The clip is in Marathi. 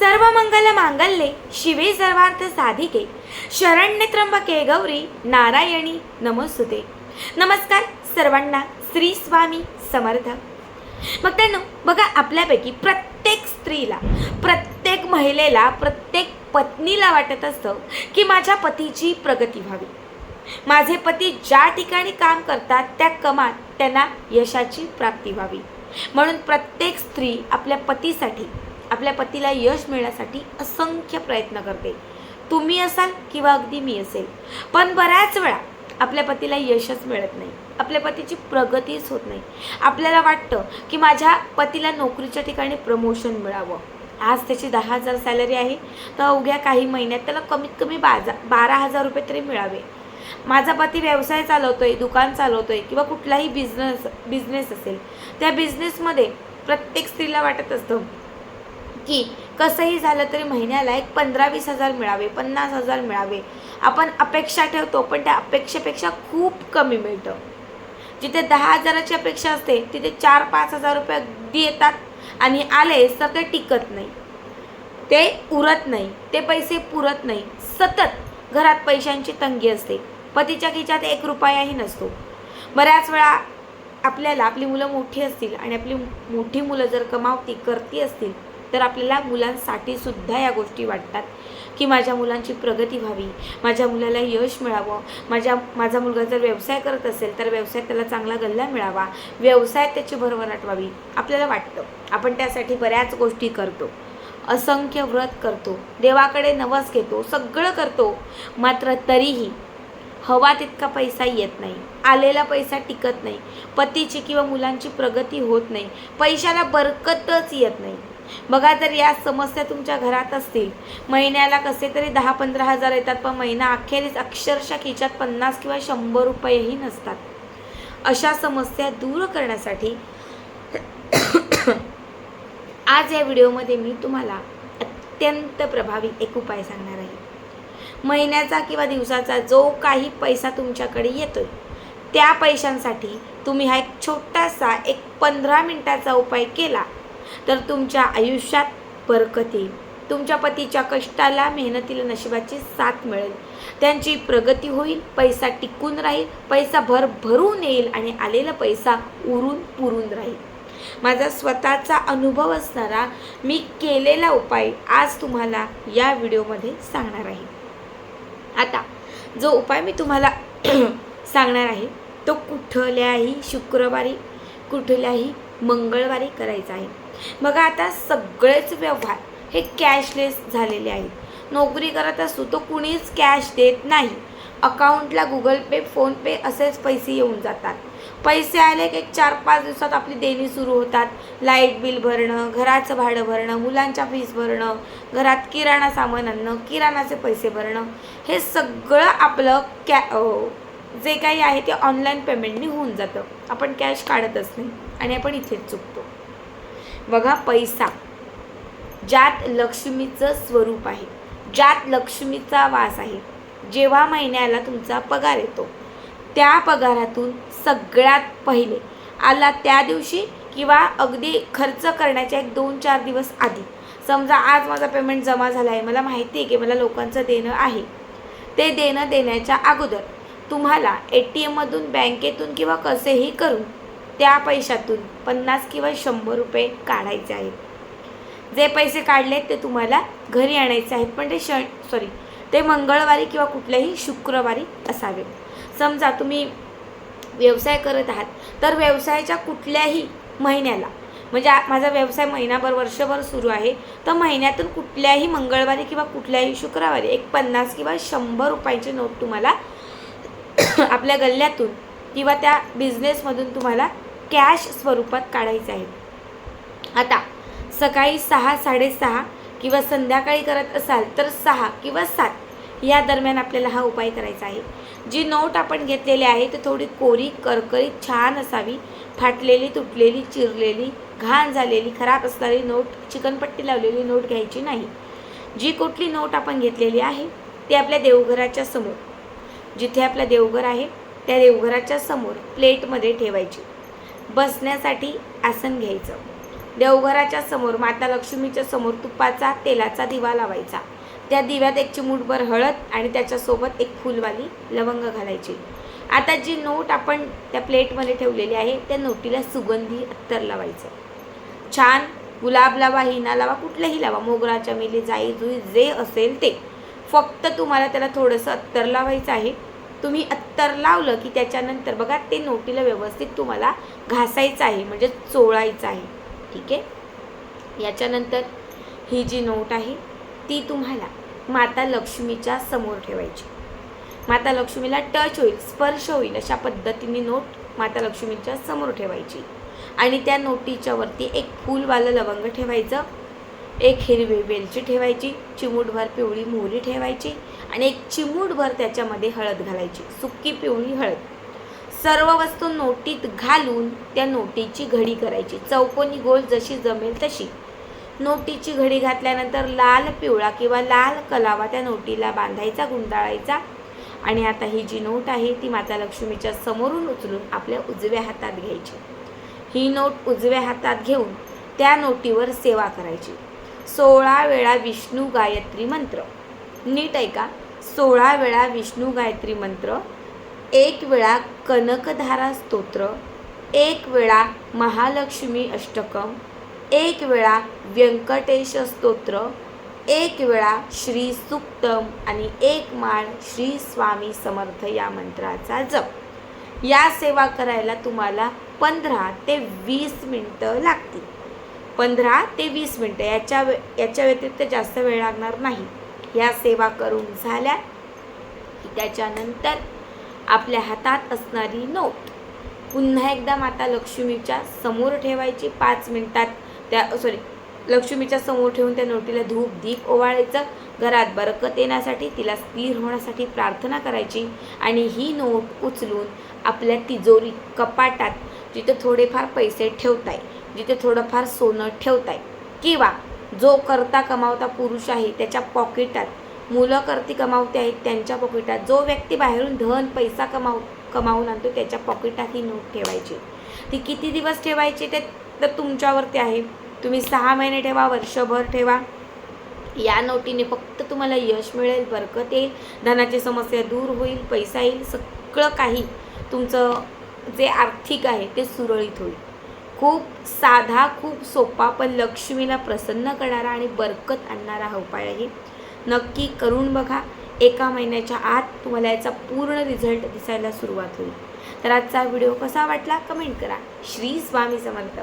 सर्व मंगल मांगल्ये शिवे सर्वार्थ साधिके. शरण्य त्र्यंबके गौरी नारायणी नमोस्तुते. नमस्कार सर्वांना श्री स्वामी समर्थ. मग त्यांना बघा आपल्यापैकी प्रत्येक स्त्रीला प्रत्येक महिलेला प्रत्येक पत्नीला वाटत असतं की माझ्या पतीची प्रगती व्हावी. माझे पती ज्या ठिकाणी काम करतात त्या कमात त्यांना यशाची प्राप्ती व्हावी. म्हणून प्रत्येक स्त्री आपल्या पतीसाठी आपल्या पतीला यश मिळण्यासाठी असंख्य प्रयत्न करते. तुम्ही असाल किंवा अगदी मी असेल पण बऱ्याच वेळा आपल्या पतीला यशच मिळत नाही. आपल्या पतीची प्रगतीच होत नाही. आपल्याला वाटतं की माझ्या पतीला नोकरीच्या ठिकाणी प्रमोशन मिळावं. आज त्याची दहा हजार सॅलरी आहे तर अवघ्या काही महिन्यात त्याला कमीत कमी बाजा बारा हजार रुपये तरी मिळावे. माझा पती व्यवसाय चालवतो आहे दुकान चालवतो आहे किंवा कुठलाही बिझनेस बिझनेस असेल त्या बिझनेसमध्ये प्रत्येक स्त्रीला वाटत असतं की कसंही झालं तरी महिन्याला एक पंधरा वीस हजार मिळावे पन्नास हजार मिळावे. आपण अपेक्षा ठेवतो पण त्या अपेक्षेपेक्षा खूप कमी मिळतं. जिथे दहा हजाराची अपेक्षा असते तिथे चार पाच हजार रुपये अगदी येतात आणि आले तर ते टिकत नाही. ते उरत नाही ते पैसे पुरत नाही. सतत घरात पैशांची तंगी असते. पतीच्या खिच्यात एक रुपयाही नसतो. बऱ्याच वेळा आपल्याला आपली मुलं मोठी असतील आणि आपली मोठी मुलं जर कमावती करती असतील तर आपल्याला मुलांसाठी सुद्धा या गोष्टी वाटतात की माझ्या मुलांची प्रगती व्हावी माझ्या मुलाला यश मिळावं. माझ्या माझा मुलगा जर व्यवसाय करत असेल तर व्यवसायात त्याला चांगला गल्ला मिळावा. व्यवसायात त्याची भरभराट व्हावी. आपल्याला वाटतं. आपण त्यासाठी बऱ्याच गोष्टी करतो. असंख्य व्रत करतो. देवाकडे नवस घेतो. सगळं करतो. मात्र तरीही हवा तितका पैसा येत नाही. आलेला पैसा टिकत नाही. पतीची किंवा मुलांची प्रगती होत नाही. पैशाला बरकतच येत नाही. बघा जर या समस्या तुमच्या घरात असतील महिन्याला कसे तरी दहा पंधरा हजार येतात पण महिना अखेरीस अक्षरशः खिच्यात पन्नास किंवा शंभर रुपयेही नसतात. अशा समस्या दूर करण्यासाठी आज या व्हिडिओमध्ये मी तुम्हाला अत्यंत प्रभावी एक उपाय सांगणार आहे. महिन्याचा किंवा दिवसाचा जो काही पैसा तुमच्याकडे येतोय त्या पैशांसाठी तुम्ही हा एक छोटासा एक पंधरा मिनटाचा उपाय केला तर तुमच्या आयुष्यात बरकत येईल. तुमच्या पतीच्या कष्टाला मेहनतीला नशिबाची साथ मिळेल. त्यांची प्रगती होईल पैसा टिकून राहील पैसा भर भरून येईल आणि आलेला पैसा उरून पुरून राहील. माझा स्वतःचा अनुभव असणारा मी केलेला उपाय आज तुम्हाला या व्हिडिओमध्ये सांगणार आहे. आता जो उपाय मी तुम्हाला सांगणार आहे तो कुठल्याही शुक्रवारी कुठल्याही मंगळवारी करायचा आहे. बघा आता सगळेच व्यवहार हे कॅशलेस झालेले आहेत. नोकरी करत असू तो कुणीच कॅश देत नाही. अकाउंटला गुगल पे फोनपे असेच पैसे येऊन जातात. पैसे आले की एक चार पाच दिवसात आपली देणी सुरू होतात. लाइट बिल भरणं घराचं भाडं भरणं मुलांच्या फीस भरणं घरात किराणा सामान आणणं किराणाचे पैसे भरणं हे सगळं आपलं कॅ जे काही आहे ते ऑनलाईन पेमेंटनी होऊन जातं. आपण कॅश काढतच नाही आणि आपण इथेच चुकतो. बघा पैसा. ज्यात लक्ष्मीचं स्वरूप आहे ज्यात लक्ष्मीचा वास आहे जेव्हा महिन्याला तुमचा पगार येतो त्या पगारातून सगळ्यात पहिले आला त्या दिवशी किंवा अगदी खर्च करण्याच्या एक दोन चार दिवस आधी. समजा आज माझा पेमेंट जमा झाला आहे मला माहिती आहे की मला लोकांचं देणं आहे. ते देणं देण्याच्या अगोदर तुम्हाला ए टी एममधून बँकेतून किंवा कसेही करून त्या पैशातून पन्नास किंवा शंभर रुपये काढायचे आहेत. जे पैसे काढले ते तुम्हाला घरी आणायचे आहेत. पण ते श सॉरी ते मंगळवारी किंवा कुठल्याही शुक्रवारी असावे. समजा तुम्ही व्यवसाय करत आहात तर व्यवसायाच्या कुठल्याही महिन्याला म्हणजे माझा व्यवसाय महिनाभर वर्षभर सुरू आहे तर महिन्यातून कुठल्याही मंगळवारी किंवा कुठल्याही शुक्रवारी एक पन्नास किंवा शंभर रुपयाची नोट तुम्हाला आपल्या गल्ल्यातून किंवा त्या बिझनेसमधून तुम्हाला कॅश स्वरूपात काढायचं आहे. आता सकाळी सहा साडेसहा किंवा संध्याकाळी करत असाल तर सहा किंवा सात या दरम्यान आपल्याला हा उपाय करायचा आहे. जी नोट आपण घेतलेली आहे ती थोडी कोरी करकरीत छान असावी. फाटलेली तुटलेली चिरलेली घाण झालेली खराब असणारी नोट चिकनपट्टी लावलेली नोट घ्यायची नाही. जी कुठली नोट आपण घेतलेली आहे ती आपल्या देवघराच्या समोर. जिथे आपलं देवघर आहे त्या देवघराच्या समोर प्लेटमध्ये ठेवायची. बसण्यासाठी आसन घ्यायचं. देवघराच्या समोर माता लक्ष्मीच्या समोर तुपाचा तेलाचा दिवा लावायचा. त्या दिव्यात एक चिमूटभर हळद आणि त्याच्यासोबत एक फुलवाली लवंग घालायची. आता जी नोट आपण त्या प्लेटमध्ये ठेवलेली आहे त्या नोटीला सुगंधी अत्तर लावायचं. छान गुलाब लावा हिना लावा कुठलंही लावा मोगरा चमेली जाई जुई जे असेल ते. फक्त तुम्हाला त्याला थोडंसं अत्तर लावायचं आहे. तुम्ही अत्तर लावलं की त्याच्यानंतर बघा ते नोटीला व्यवस्थित तुम्हाला घासायचं आहे म्हणजे चोळायचं आहे. ठीक आहे? याच्यानंतर ही जी नोट आहे ती तुम्हाला माता लक्ष्मीच्या समोर ठेवायची. माता लक्ष्मीला टच होईल स्पर्श होईल अशा पद्धतीने नोट माता लक्ष्मीच्या समोर ठेवायची. आणि त्या नोटीच्या वरती एक फूलवालं लवंग ठेवायचं. एक हिरवी वेलची ठेवायची चिमूटभर पिवळी मोहरी ठेवायची आणि एक चिमूटभर त्याच्यामध्ये हळद घालायची सुकी पिवळी हळद. सर्व वस्तू नोटीत घालून त्या नोटीची घडी करायची. चौकोनी गोल जशी जमेल तशी. नोटीची घडी घातल्यानंतर लाल पिवळा किंवा लाल कलावा त्या नोटीला बांधायचा गुंडाळायचा. आणि आता ही जी नोट आहे ती माता लक्ष्मीच्या समोरून उचलून आपल्या उजव्या हातात घ्यायची. ही नोट उजव्या हातात घेऊन त्या नोटीवर सेवा करायची. सोळा वेळा विष्णू गायत्री मंत्र. नीट ऐका. सोळा वेळा विष्णू गायत्री मंत्र. एक वेळा कनकधारा स्तोत्र. एक वेळा महालक्ष्मी अष्टकम. एक वेळा व्यंकटेश स्तोत्र. एक वेळा श्री सुक्तम आणि एक माळ श्री स्वामी समर्थ या मंत्राचा जप. या सेवा करायला तुम्हाला पंधरा ते वीस मिनटं लागतील. पंधरा ते वीस मिनटं. याच्या वे याच्या व्यतिरिक्त जास्त वेळ लागणार नाही. या सेवा करून झाल्या. की त्याच्यानंतर आपल्या हातात असणारी नोट. पुन्हा एकदा माता लक्ष्मीच्या समोर ठेवायची पाच मिनटात त्या सॉरी लक्ष्मीच्या समोर ठेवून त्या नोटीला धूप दीप ओवाळायचं. घरात बरकत येण्यासाठी तिला स्थिर होण्यासाठी प्रार्थना करायची आणि ही नोट उचलून आपल्या तिजोरी कपाटात जिथं थोडेफार पैसे ठेवताय जिथे थोडंफार सोनं ठेवताय. किंवा जो करता कमावता पुरुष आहे त्याच्या पॉकेटात मुलं करती कमावते आहेत त्यांच्या पॉकेटात जो व्यक्ती बाहेरून धन पैसा कमाव कमावून आणतो त्याच्या पॉकेटात ही नोट ठेवायची. ती किती दिवस ठेवायची ते तर तुमच्यावरती आहे. तुम्ही सहा महिने ठेवा वर्षभर ठेवा. या नोटीने फक्त तुम्हाला यश मिळेल बरकत येईल धनाची समस्या दूर होईल पैसा येईल सगळं काही तुमचं जे आर्थिक आहे ते सुरळीत होईल. खूप साधा खूप सोपा पण लक्ष्मीला प्रसन्न करणारा आणि बरकत आणणारा हा उपाय आहे. नक्की करून बघा. एका महिन्याच्या आत तुम्हाला याचा पूर्ण रिझल्ट दिसायला सुरुवात होईल. तर आजचा व्हिडिओ कसा वाटला? कमेंट करा. श्री स्वामी समर्थ.